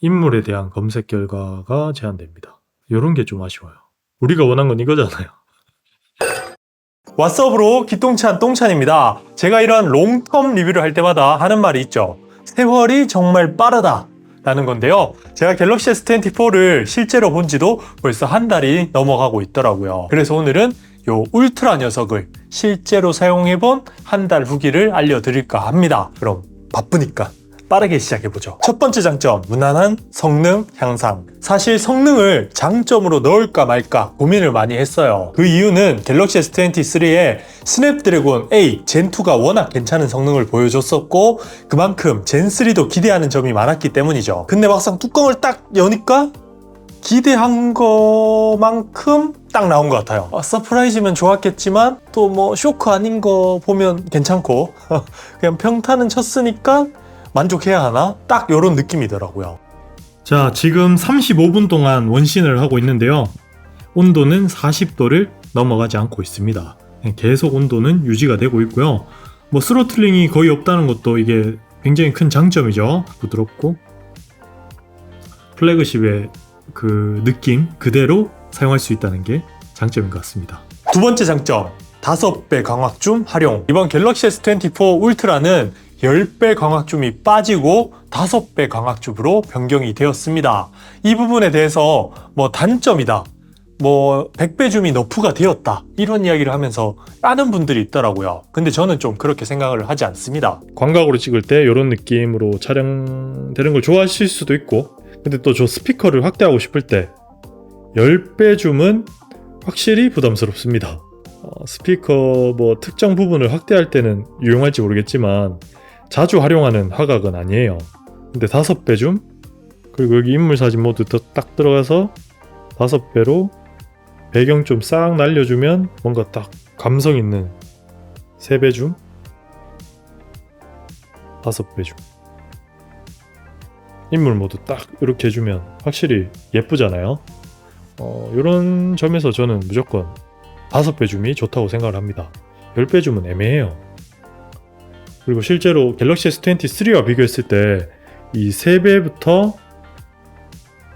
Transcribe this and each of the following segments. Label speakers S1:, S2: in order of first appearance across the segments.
S1: 인물에 대한 검색 결과가 제한됩니다. 이런 게 좀 아쉬워요. 우리가 원한 건 이거잖아요.
S2: 왓썹으로 기똥찬 똥찬입니다. 제가 이런 롱텀 리뷰를 할 때마다 하는 말이 있죠. 세월이 정말 빠르다. 라는 건데요. 제가 갤럭시 S24를 실제로 본 지도 벌써 한 달이 넘어가고 있더라고요. 그래서 오늘은 요 울트라 녀석을 실제로 사용해본 한 달 후기를 알려드릴까 합니다. 그럼 바쁘니까 빠르게 시작해보죠. 첫 번째 장점, 무난한 성능 향상. 사실 성능을 장점으로 넣을까 말까 고민을 많이 했어요. 그 이유는 갤럭시 S23의 스냅드래곤 A 젠2가 워낙 괜찮은 성능을 보여줬었고 그만큼 젠3도 기대하는 점이 많았기 때문이죠. 근데 막상 뚜껑을 딱 여니까 기대한 거만큼 딱 나온 것 같아요. 아, 서프라이즈면 좋았겠지만 또 뭐 쇼크 아닌 거 보면 괜찮고 그냥 평타는 쳤으니까 만족해야 하나? 딱 이런 느낌이더라고요.
S1: 자, 지금 35분 동안 원신을 하고 있는데요. 온도는 40도를 넘어가지 않고 있습니다. 계속 온도는 유지가 되고 있고요. 뭐 스로틀링이 거의 없다는 것도 이게 굉장히 큰 장점이죠. 부드럽고 플래그십의 그 느낌 그대로 사용할 수 있다는 게 장점인 것 같습니다.
S2: 두 번째 장점, 5배 광학줌 활용. 이번 갤럭시 S24 울트라는 10배 광학줌이 빠지고 5배 광학줌으로 변경이 되었습니다. 이 부분에 대해서 뭐 단점이다. 뭐 100배 줌이 너프가 되었다. 이런 이야기를 하면서 까는 분들이 있더라고요. 근데 저는 좀 그렇게 생각을 하지 않습니다.
S1: 광각으로 찍을 때 이런 느낌으로 촬영되는 걸 좋아하실 수도 있고 근데 또 저 스피커를 확대하고 싶을 때 10배 줌은 확실히 부담스럽습니다. 어, 스피커 뭐 특정 부분을 확대할 때는 유용할지 모르겠지만 자주 활용하는 화각은 아니에요. 근데 5배 줌 그리고 여기 인물 사진 더딱 들어가서 5배로 배경 좀 싹 날려주면 뭔가 딱 감성 있는 3배 줌 5배 줌 인물 모드 딱 이렇게 해주면 확실히 예쁘잖아요. 어, 이런 점에서 저는 무조건 5배 줌이 좋다고 생각을 합니다. 10배 줌은 애매해요. 그리고 실제로 갤럭시 S23와 비교했을 때 이 3배부터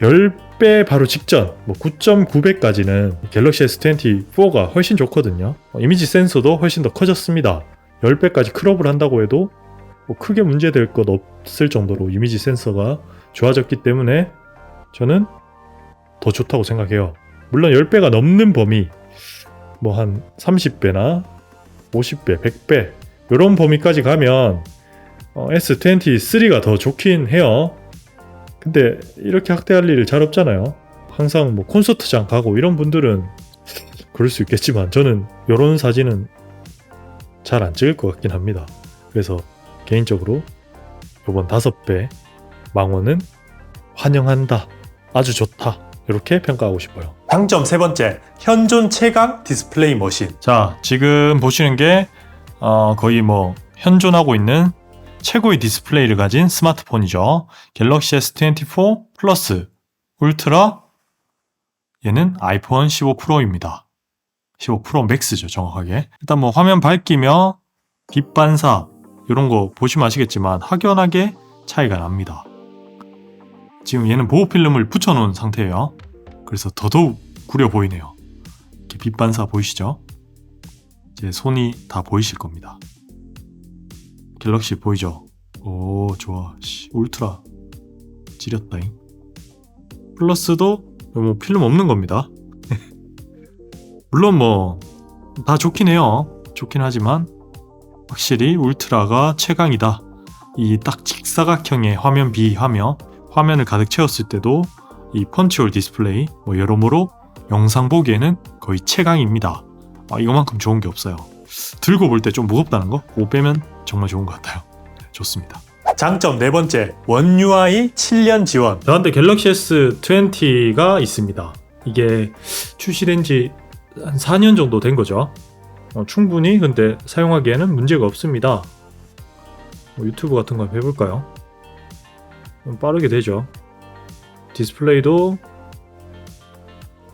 S1: 10배 바로 직전 뭐 9.9배까지는 갤럭시 S24가 훨씬 좋거든요. 어, 이미지 센서도 훨씬 더 커졌습니다. 10배까지 크롭을 한다고 해도 뭐 크게 문제될 것 없을 정도로 이미지 센서가 좋아졌기 때문에 저는 더 좋다고 생각해요. 물론 10배가 넘는 범위 뭐 한 30배나 50배, 100배 이런 범위까지 가면 어, S23가 더 좋긴 해요. 근데 이렇게 확대할 일 잘 없잖아요. 항상 뭐 콘서트장 가고 이런 분들은 그럴 수 있겠지만 저는 이런 사진은 잘 안 찍을 것 같긴 합니다. 그래서 개인적으로 이번 다섯 배 망원은 환영한다. 아주 좋다. 이렇게 평가하고 싶어요.
S2: 장점 세 번째, 현존 최강 디스플레이 머신.
S1: 자, 지금 보시는 게 어, 거의 뭐 현존하고 있는 최고의 디스플레이를 가진 스마트폰이죠. 갤럭시 S24 플러스 울트라 얘는 아이폰 15 프로입니다. 15 프로 맥스죠, 정확하게. 일단 뭐 화면 밝기며 빛 반사 이런 거 보시면 아시겠지만 확연하게 차이가 납니다. 지금 얘는 보호 필름을 붙여놓은 상태예요. 그래서 더더욱 구려 보이네요. 이렇게 빛 반사 보이시죠? 제 손이 다 보이실 겁니다. 갤럭시 보이죠? 오 좋아 씨, 울트라 지렸다잉 플러스도 뭐 필름 없는 겁니다 물론 뭐 다 좋긴 해요 좋긴 하지만 확실히 울트라가 최강이다 이 딱 직사각형의 화면 비하며 화면을 가득 채웠을 때도 이 펀치홀 디스플레이 뭐 여러모로 영상 보기에는 거의 최강입니다 아, 이거만큼 좋은 게 없어요 들고 볼 때 좀 무겁다는 거? 그거 빼면 정말 좋은 것 같아요. 좋습니다.
S2: 장점 네 번째, 원 UI 7년 지원.
S1: 저한테 갤럭시 S20가 있습니다. 이게 출시된 지 한 4년 정도 된 거죠. 어, 충분히 근데 사용하기에는 문제가 없습니다. 뭐 유튜브 같은 거 해볼까요? 좀 빠르게 되죠. 디스플레이도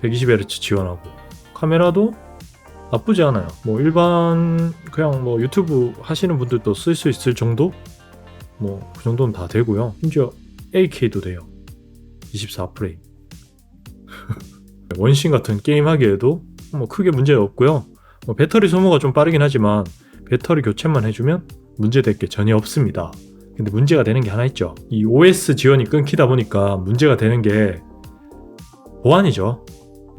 S1: 120Hz 지원하고 카메라도 나쁘지 않아요. 뭐 일반 그냥 뭐 유튜브 하시는 분들도 쓸 수 있을 정도? 뭐 그 정도는 다 되고요. 심지어 8K도 돼요. 24프레임. 원신 같은 게임 하기에도 뭐 크게 문제가 없고요. 뭐 배터리 소모가 좀 빠르긴 하지만 배터리 교체만 해주면 문제될 게 전혀 없습니다. 근데 문제가 되는 게 하나 있죠. 이 OS 지원이 끊기다 보니까 문제가 되는 게 보안이죠.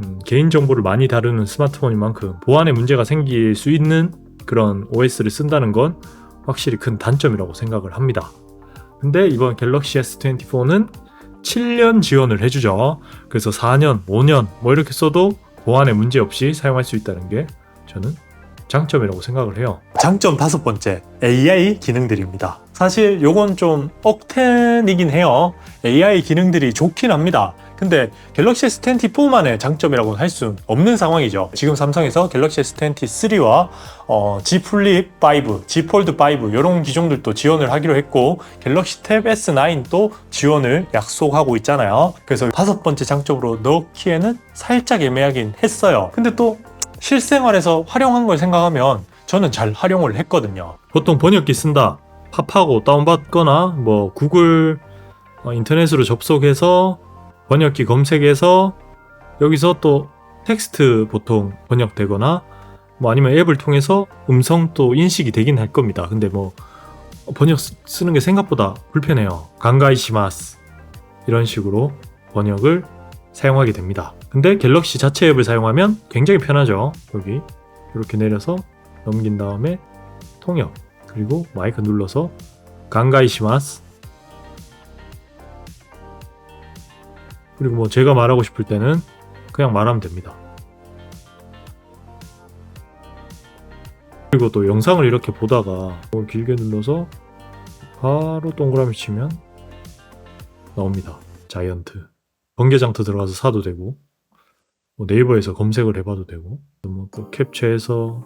S1: 음, 개인정보를 많이 다루는 스마트폰인 만큼 보안에 문제가 생길 수 있는 그런 OS를 쓴다는 건 확실히 큰 단점이라고 생각을 합니다. 근데 이번 갤럭시 S24는 7년 지원을 해주죠. 그래서 4년, 5년 뭐 이렇게 써도 보안에 문제 없이 사용할 수 있다는 게 저는 장점이라고 생각을 해요.
S2: 장점 다섯 번째, AI 기능들입니다. 사실 요건 좀 억텐이긴 해요. AI 기능들이 좋긴 합니다. 근데 갤럭시 S24만의 장점이라고 할수 없는 상황이죠. 지금 삼성에서 갤럭시 S23와 어, G 플립 5, G 폴드 5 이런 기종들도 지원을 하기로 했고 갤럭시 탭 S9도 지원을 약속하고 있잖아요. 그래서 다섯 번째 장점으로 넣기에는 살짝 애매하긴 했어요. 근데 또 실생활에서 활용한 걸 생각하면 저는 잘 활용을 했거든요.
S1: 보통 번역기 쓴다. 팝하고 다운받거나 뭐 구글 어, 인터넷으로 접속해서 번역기 검색해서 여기서 또 텍스트 보통 번역되거나 뭐 아니면 앱을 통해서 음성 또 인식이 되긴 할 겁니다. 근데 뭐 번역 쓰- 쓰는 게 생각보다 불편해요. 간가이시마스 이런 식으로 번역을 사용하게 됩니다. 근데 갤럭시 자체 앱을 사용하면 굉장히 편하죠. 여기 이렇게 내려서 넘긴 다음에 통역 그리고 마이크 눌러서 간가이시마스 그리고 뭐 제가 말하고 싶을 때는 그냥 말하면 됩니다. 그리고 또 영상을 이렇게 보다가 뭐 길게 눌러서 바로 동그라미 치면 나옵니다. 자이언트. 번개장터 들어가서 사도 되고 뭐 네이버에서 검색을 해봐도 되고 뭐 또 캡처해서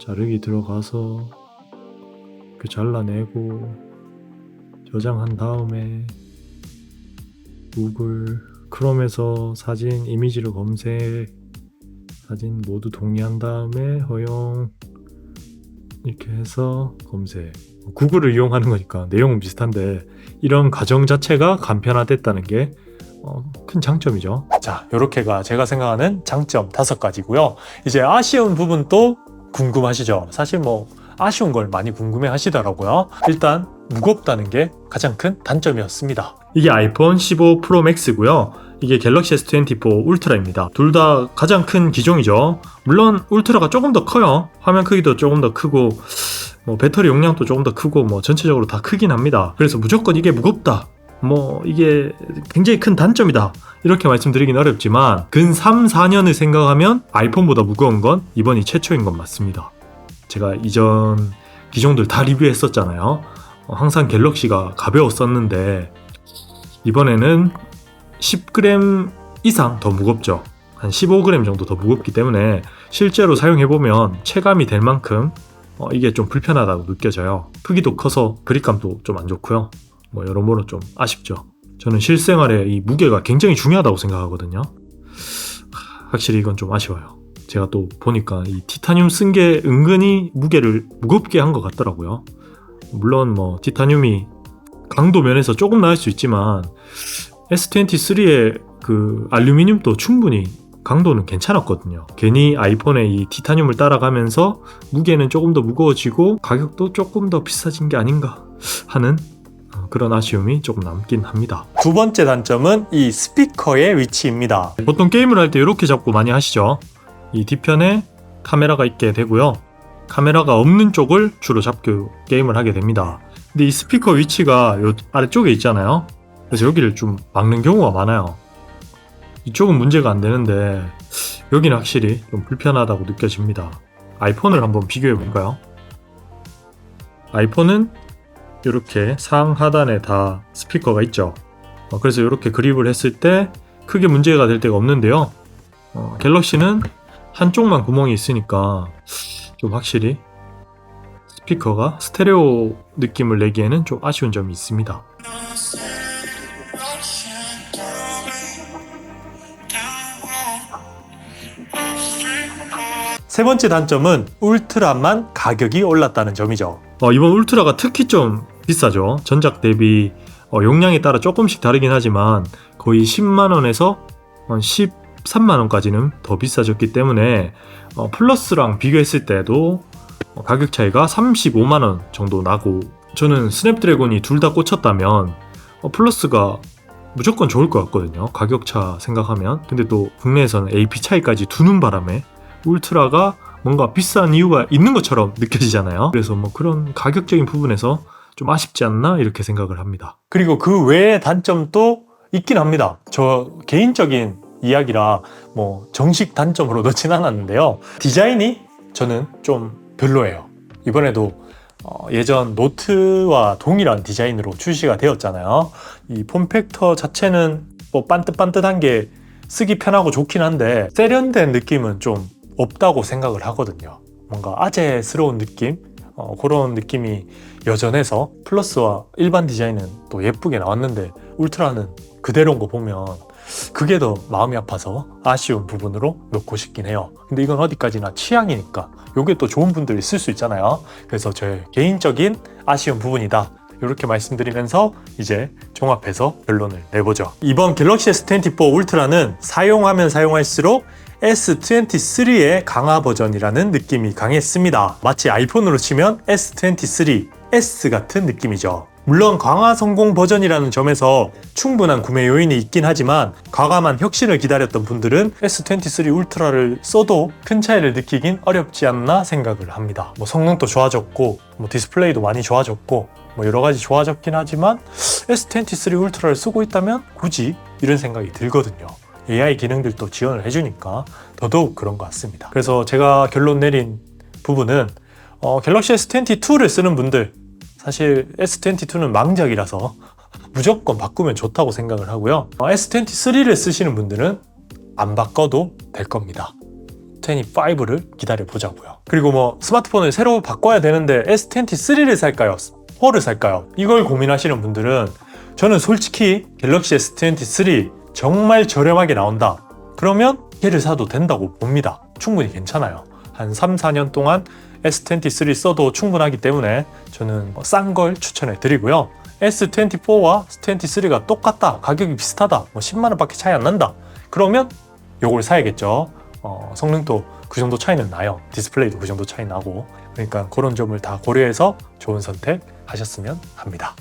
S1: 자르기 들어가서 그 잘라내고 저장한 다음에 구글 크롬에서 사진 이미지를 검색 사진 모두 동의한 다음에 허용 이렇게 해서 검색. 구글을 이용하는 거니까 내용은 비슷한데 이런 과정 자체가 간편화됐다는 게 어, 큰 장점이죠.
S2: 자, 요렇게가 제가 생각하는 장점 다섯 가지고요. 이제 아쉬운 부분도 궁금하시죠? 사실 뭐 아쉬운 걸 많이 궁금해 하시더라고요. 일단 무겁다는 게 가장 큰 단점이었습니다.
S1: 이게 아이폰 15 프로 맥스고요. 이게 갤럭시 S24 울트라입니다. 둘 다 가장 큰 기종이죠. 물론 울트라가 조금 더 커요. 화면 크기도 조금 더 크고 뭐 배터리 용량도 조금 더 크고 뭐 전체적으로 다 크긴 합니다. 그래서 무조건 이게 무겁다. 뭐 이게 굉장히 큰 단점이다. 이렇게 말씀드리긴 어렵지만 근 3, 4년을 생각하면 아이폰보다 무거운 건 이번이 최초인 건 맞습니다. 제가 이전 기종들 다 리뷰했었잖아요. 어, 항상 갤럭시가 가벼웠었는데 이번에는 10g 이상 더 무겁죠. 한 15g 정도 더 무겁기 때문에 실제로 사용해보면 체감이 될 만큼 어, 이게 좀 불편하다고 느껴져요. 크기도 커서 그립감도 좀 안 좋고요. 뭐 여러모로 좀 아쉽죠. 저는 실생활에 이 무게가 굉장히 중요하다고 생각하거든요. 하, 확실히 이건 좀 아쉬워요. 제가 또 보니까 이 티타늄 쓴 게 은근히 무게를 무겁게 한 것 같더라고요. 물론 뭐 티타늄이 강도 면에서 조금 나을 수 있지만 S23의 그 알루미늄도 충분히 강도는 괜찮았거든요. 괜히 아이폰의 이 티타늄을 따라가면서 무게는 조금 더 무거워지고 가격도 조금 더 비싸진 게 아닌가 하는 어, 그런 아쉬움이 조금 남긴 합니다.
S2: 두 번째 단점은 이 스피커의 위치입니다.
S1: 보통 게임을 할 때 이렇게 잡고 많이 하시죠. 이 뒤편에 카메라가 있게 되고요. 카메라가 없는 쪽을 주로 잡고 게임을 하게 됩니다. 근데 이 스피커 위치가 요 아래쪽에 있잖아요. 그래서 여기를 좀 막는 경우가 많아요. 이쪽은 문제가 안 되는데 여기는 확실히 좀 불편하다고 느껴집니다. 아이폰을 한번 비교해 볼까요? 아이폰은 이렇게 상하단에 다 스피커가 있죠. 어, 그래서 이렇게 그립을 했을 때 크게 문제가 될 데가 없는데요. 어, 갤럭시는 한쪽만 구멍이 있으니까 좀 확실히 스피커가 스테레오 느낌을 내기에는 좀 아쉬운 점이 있습니다.
S2: 세 번째 단점은 울트라만 가격이 올랐다는 점이죠.
S1: 어, 이번 울트라가 특히 좀 비싸죠. 전작 대비 어, 용량에 따라 조금씩 다르긴 하지만 거의 10만 원에서 13만 원까지는 더 비싸졌기 때문에 어, 플러스랑 비교했을 때도 어, 가격 차이가 35만 원 정도 나고 저는 스냅드래곤이 둘 다 꽂혔다면 어, 플러스가 무조건 좋을 것 같거든요. 가격 차 생각하면. 근데 또 국내에서는 AP 차이까지 두는 바람에 울트라가 뭔가 비싼 이유가 있는 것처럼 느껴지잖아요. 그래서 뭐 그런 가격적인 부분에서 좀 아쉽지 않나 이렇게 생각을 합니다.
S2: 그리고 그 외의 단점도 있긴 합니다. 저 개인적인 이야기라 뭐 정식 단점으로 넣진 않았는데요. 디자인이 저는 좀 별로예요. 이번에도 어, 예전 노트와 동일한 디자인으로 출시가 되었잖아요. 이 폼팩터 자체는 뭐 반듯반듯한 게 쓰기 편하고 좋긴 한데 세련된 느낌은 좀 없다고 생각을 하거든요. 뭔가 아재스러운 느낌? 어, 그런 느낌이 여전해서 플러스와 일반 디자인은 또 예쁘게 나왔는데 울트라는 그대로인 거 보면 그게 더 마음이 아파서 아쉬운 부분으로 넣고 싶긴 해요. 근데 이건 어디까지나 취향이니까 이게 또 좋은 분들이 있을 수 있잖아요. 그래서 제 개인적인 아쉬운 부분이다. 이렇게 말씀드리면서 이제 종합해서 결론을 내보죠. 이번 갤럭시 S24 울트라는 사용하면 사용할수록 S23의 강화 버전이라는 느낌이 강했습니다. 마치 아이폰으로 치면 S23 S 같은 느낌이죠. 물론 강화 성공 버전이라는 점에서 충분한 구매 요인이 있긴 하지만 과감한 혁신을 기다렸던 분들은 S23 울트라를 써도 큰 차이를 느끼긴 어렵지 않나 생각을 합니다. 뭐 성능도 좋아졌고 뭐 디스플레이도 많이 좋아졌고 뭐 여러 가지 좋아졌긴 하지만 S23 울트라를 쓰고 있다면 굳이 이런 생각이 들거든요. AI 기능들도 지원을 해주니까 더더욱 그런 것 같습니다. 그래서 제가 결론 내린 부분은 어, 갤럭시 S22를 쓰는 분들 사실 S22는 망작이라서 무조건 바꾸면 좋다고 생각을 하고요. 어, S23를 쓰시는 분들은 안 바꿔도 될 겁니다. 25를 기다려 보자고요. 그리고 뭐 스마트폰을 새로 바꿔야 되는데 S23를 살까요? 4를 살까요? 이걸 고민하시는 분들은 저는 솔직히 갤럭시 S23 정말 저렴하게 나온다. 그러면 걔를 사도 된다고 봅니다. 충분히 괜찮아요. 한 3, 4년 동안 S23 써도 충분하기 때문에 저는 싼 걸 추천해 드리고요. S24와 S23가 똑같다. 가격이 비슷하다. 뭐 10만 원 밖에 차이 안 난다. 그러면 요걸 사야겠죠. 어, 성능도 그 정도 차이는 나요. 디스플레이도 그 정도 차이 나고. 그러니까 그런 점을 다 고려해서 좋은 선택 하셨으면 합니다.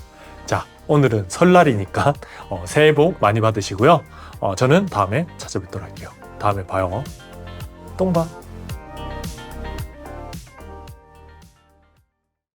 S2: 자, 오늘은 설날이니까 어, 새해 복 많이 받으시고요. 어, 저는 다음에 찾아뵙도록 할게요. 다음에 봐요. 똥봐.